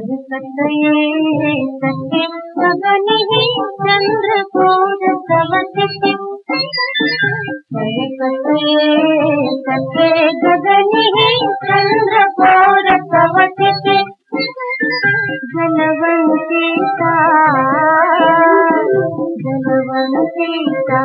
कर सकते सके ही चंद्र पूज समझ कर सके गगन ही चंद्र पूज समझ के जनवंती का जनवंती का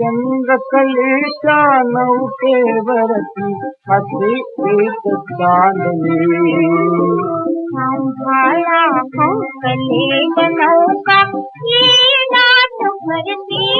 चंद्रकलेच्या नौकेवरती असे एक चांदणे सांभाळा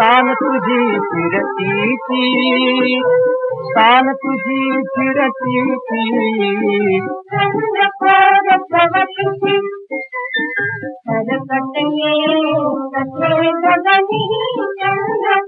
तान तुझी फिरतीची तान तुझी फिरतीची चंद्रकोर कवचिते सरकटे सते गगनी चंद्र